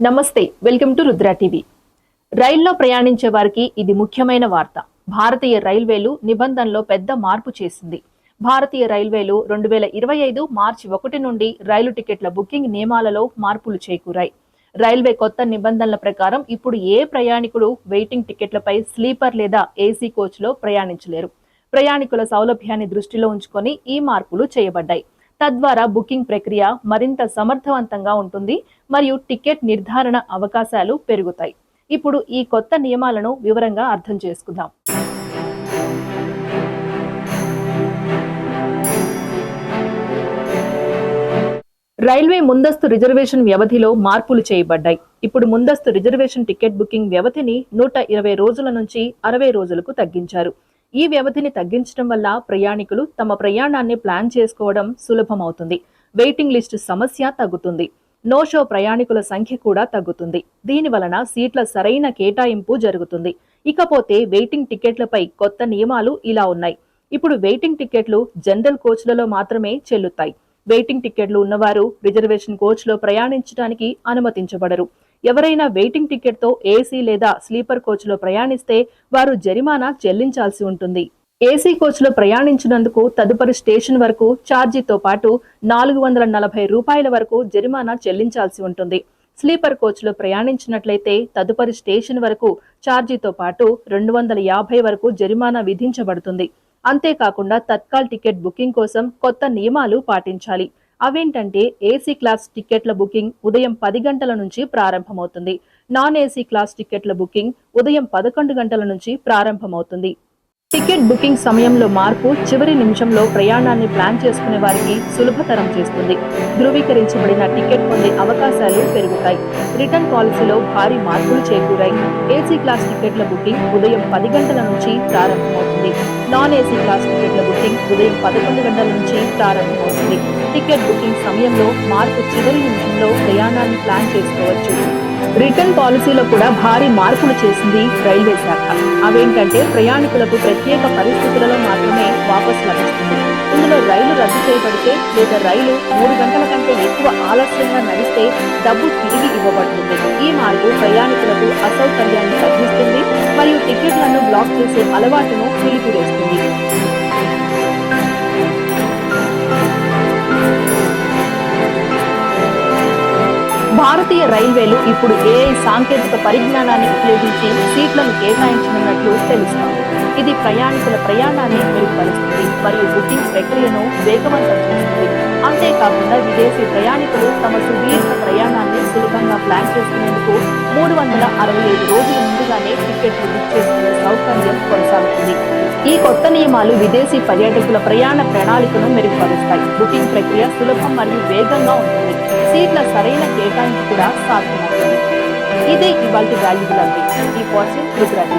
నమస్తే welcome to Rudra TV. రైల్లో ప్రయాణించే వారికి ఇది ముఖ్యమైన వార్త. భారతీయ రైల్వేలు నిబంధనలో పెద్ద మార్పు చేసింది. భారతీయ రైల్వేలు రెండు వేల ఇరవై ఐదు మార్చి ఒకటి నుండి రైలు టికెట్ల బుకింగ్ నియమాలలో మార్పులు చేకూరాయి. రైల్వే కొత్త నిబంధనల ప్రకారం ఇప్పుడు ఏ ప్రయాణికుడు వెయిటింగ్ టికెట్లపై స్లీపర్ లేదా ఏసీ కోచ్లో ప్రయాణించలేరు. ప్రయాణికుల సౌలభ్యాన్ని దృష్టిలో ఉంచుకొని ఈ మార్పులు చేయబడ్డాయి. తద్వారా బుకింగ్ ప్రక్రియ మరింత సమర్థవంతంగా ఉంటుంది మరియు టికెట్ నిర్ధారణ అవకాశాలు పెరుగుతాయి. ఇప్పుడు ఈ కొత్త నియమాలను వివరంగా అర్థం చేసుకుందాం. రైల్వే ముందస్తు రిజర్వేషన్ వ్యవధిలో మార్పులు చేయబడ్డాయి. ఇప్పుడు ముందస్తు రిజర్వేషన్ టికెట్ బుకింగ్ వ్యవధిని నూట ఇరవై రోజుల నుంచి అరవై రోజులకు తగ్గించారు. ఈ వ్యవధిని తగ్గించడం వల్ల ప్రయాణికులు తమ ప్రయాణాన్ని ప్లాన్ చేసుకోవడం సులభమవుతుంది. వెయిటింగ్ లిస్ట్ సమస్య తగ్గుతుంది. నో షో ప్రయాణికుల సంఖ్య కూడా తగ్గుతుంది. దీని వలన సీట్ల సరైన కేటాయింపు జరుగుతుంది. ఇకపోతే వెయిటింగ్ టికెట్లపై కొత్త నియమాలు ఇలా ఉన్నాయి. ఇప్పుడు వెయిటింగ్ టికెట్లు జనరల్ కోచ్లలో మాత్రమే చెల్లుతాయి. వెయిటింగ్ టికెట్లు ఉన్నవారు రిజర్వేషన్ కోచ్లో ప్రయాణించడానికి అనుమతించబడరు. ఎవరైనా వెయిటింగ్ టికెట్తో ఏసీ లేదా స్లీపర్ కోచ్లో ప్రయాణిస్తే వారు జరిమానా చెల్లించాల్సి ఉంటుంది. ఏసీ కోచ్లో ప్రయాణించినందుకు తదుపరి స్టేషన్ వరకు ఛార్జీతో పాటు నాలుగు వందల నలభై రూపాయల వరకు జరిమానా చెల్లించాల్సి ఉంటుంది. స్లీపర్ కోచ్లో ప్రయాణించినట్లయితే తదుపరి స్టేషన్ వరకు ఛార్జీతో పాటు రెండు వందల యాభై వరకు జరిమానా విధించబడుతుంది. అంతేకాకుండా తత్కాల్ టికెట్ బుకింగ్ కోసం కొత్త నియమాలు పాటించాలి. అవేంటంటే ఏసీ క్లాస్ టికెట్ల బుకింగ్ ఉదయం పది గంటల నుంచి ప్రారంభమవుతుంది. నాన్ ఏసీ క్లాస్ టికెట్ల బుకింగ్ ఉదయం పదకొండు గంటల నుంచి ప్రారంభమవుతుంది. టికెట్ బుకింగ్ సమయంలో మార్పు చివరి నిమిషంలో ప్రయాణాన్ని ప్లాన్ చేసుకునే వారికి సులభతరం చేస్తుంది. ధృవీకరించబడిన టికెట్ పొందే అవకాశాలు పెరుగుతాయి. రిటర్న్ పాలసీలో భారీ మార్పులు చేకూరాయి. ఏసీ క్లాస్ టికెట్ల బుకింగ్ ఉదయం పది గంటల నుంచి ప్రారంభమవుతుంది. నాన్ ఏసీ క్లాస్ టికెట్ల బుకింగ్ ఉదయం పదకొండు గంటల నుంచి ప్రారంభమవుతుంది. టికెట్ బుకింగ్ సమయంలో మార్పు చివరి నిమిషంలో ప్రయాణాన్ని ప్లాన్ చేసుకోవచ్చు. రిటర్న్ పాలసీలో కూడా భారీ మార్పులు చేసింది రైల్వే శాఖ. అవేంటంటే ప్రయాణికులకు ప్రత్యేక పరిస్థితులలో మాత్రమే వాపసు లభిస్తుంది. ఇందులో రైలు రద్దు చేయబడితే లేదా రైలు మూడు గంటల కంటే ఎక్కువ ఆలస్యంగా నడిస్తే డబ్బు తిరిగి ఇవ్వబడుతుంది. ఈ మార్పు ప్రయాణికులకు అసౌకర్యాన్ని తగ్గిస్తుంది మరియు టికెట్లను బ్లాక్ చేసే అలవాటును నిలిపివేస్తుంది. భారతీయ రైల్వేలు ఇప్పుడు ఏఐ సాంకేతిక పరిజ్ఞానాన్ని ఉపయోగించి సీట్లను కేటాయించనున్నట్లు తెలుస్తోంది. ఇది ప్రయాణికుల ప్రయాణాన్ని మెరుగుపరుస్తుంది మరియు బుకింగ్ ప్రక్రియను వేగవంతం చేస్తుంది. అంతేకాకుండా విదేశీ ప్రయాణికులు తమ సుదీర్ఘ ప్రయాణాన్ని సులభంగా ప్లాన్ చేసుకునేందుకు మూడు వందల అరవై ఐదు రోజుల ముందుగానే టికెట్లు బుక్ చేసుకునే సౌకర్యం కొనసాగుతుంది. ఈ కొత్త నియమాలు విదేశీ పర్యాటకుల ప్రయాణ ప్రణాళికను మెరుగుపరుస్తాయి. బుకింగ్ ప్రక్రియ సులభం మరియు వేగంగా ఉంటుంది. సీట్ల సరైన కేటాయింపు కూడా సాధ్యమవుతుంది. ఇదే ఇవాళ వాల్యూబుల్ అంటే ఈ పర్సన్ రుద్రాజీ